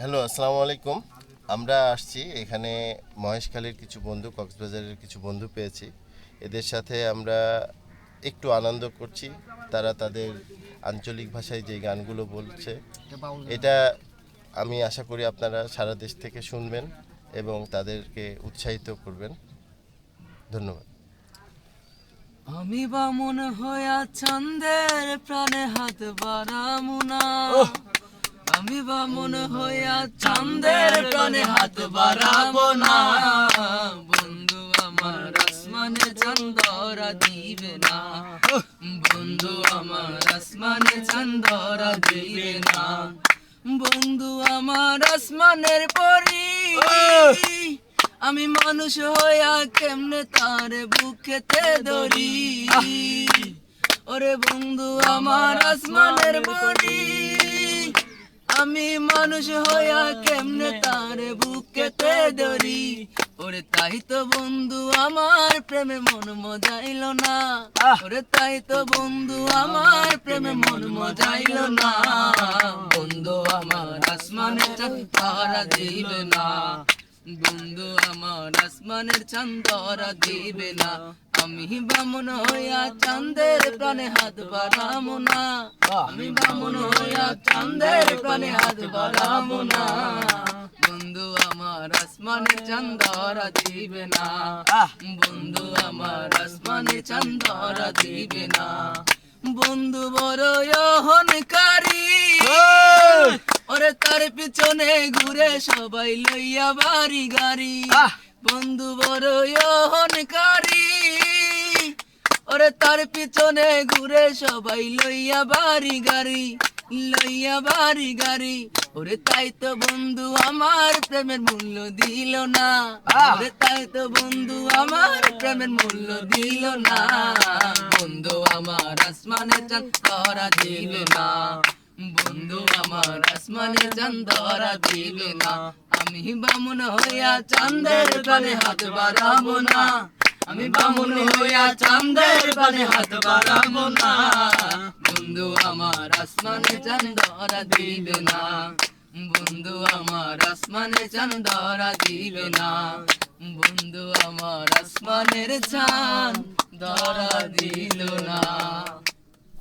Hello আসসালামু আলাইকুম। আমরা আসছি এখানে মহেশখালীর কিছু বন্ধু কক্সবাজারের কিছু বন্ধু পেয়েছি। এদের সাথে আমরা একটু আনন্দ করছি। তারা তাদের আঞ্চলিক ভাষায় যে গানগুলো বলছে এটা আমি আশা করি আপনারা সারা দেশ থেকে শুনবেন এবং তাদেরকে উৎসাহিত করবেন। ধন্যবাদ। আমি বামন হইয়া চন্দের প্রাণে হাত বাড়ামু না। আমি বামন হইয়া চন্দের প্রাণে হাত বাড়াবো না। বন্ধু, আমার আসমানে চন্দরা দিবে না। বন্ধু, আমার আসমানে চন্দরা দিবে না। বন্ধু, আমার আসমানের পরি। আমি মানুষ হইয়া কেমনে তার বুকেতে ধরি? ওরে বন্ধু, আমার আসমানের বড়ি আমি মানুষ হইয়া কেমনে তার বুকেতে ধরি? ওরে তাই তো বন্ধু আমার প্রেমে মন মজাইল না। ওরে তাই তো বন্ধু আমার প্রেমে মন মজাইল না। বন্ধু আমার আসমানে তারা দিবে না। বন্ধু আমার আসমানের চান্দরা দিবে না। আমি বামন হইয়া চাঁদের প্রাণে হাত বাড়াবো না। আমি বামন হইয়া চাঁদের প্রাণে হাত বাড়াবো না। বন্ধু আমার আসমানে চান্দরা দিবে না। বন্ধু আমার আসমানে চান্দরা দিবে না। বন্ধু বড় অহনকারী ওরে তার পিছনে ঘুরে সবাই লইয়া বাড়ি গাড়ি। বন্ধু বড় অহনকারী তার পিছনে ঘুরে সবাই লইয়া বাড়ি গাড়ি লইয়া বাড়ি গাড়ি। ওরে তাই তো বন্ধু আমার প্রেমের মূল্য দিল না। ওরে তাই তো বন্ধু আমার প্রেমের মূল্য দিল না। বন্ধু আমার আসমানে চাঁদ তারা দিবে না। বন্ধু আমার আসমানে চান্দরা দিবে না। আমি বামুন হইয়া চাঁদের প্রাণে হাত বাড়াবো না। আমি বামুন হইয়া চান্দের পানে হাত বাড়াবো না। বন্ধু, আমার আসমানে চান্দরা দিবে না। বন্ধু, আমার আসমানে চান্দরা দিবে না। বন্ধু, আমার আসমানের চান ধরা দিল না।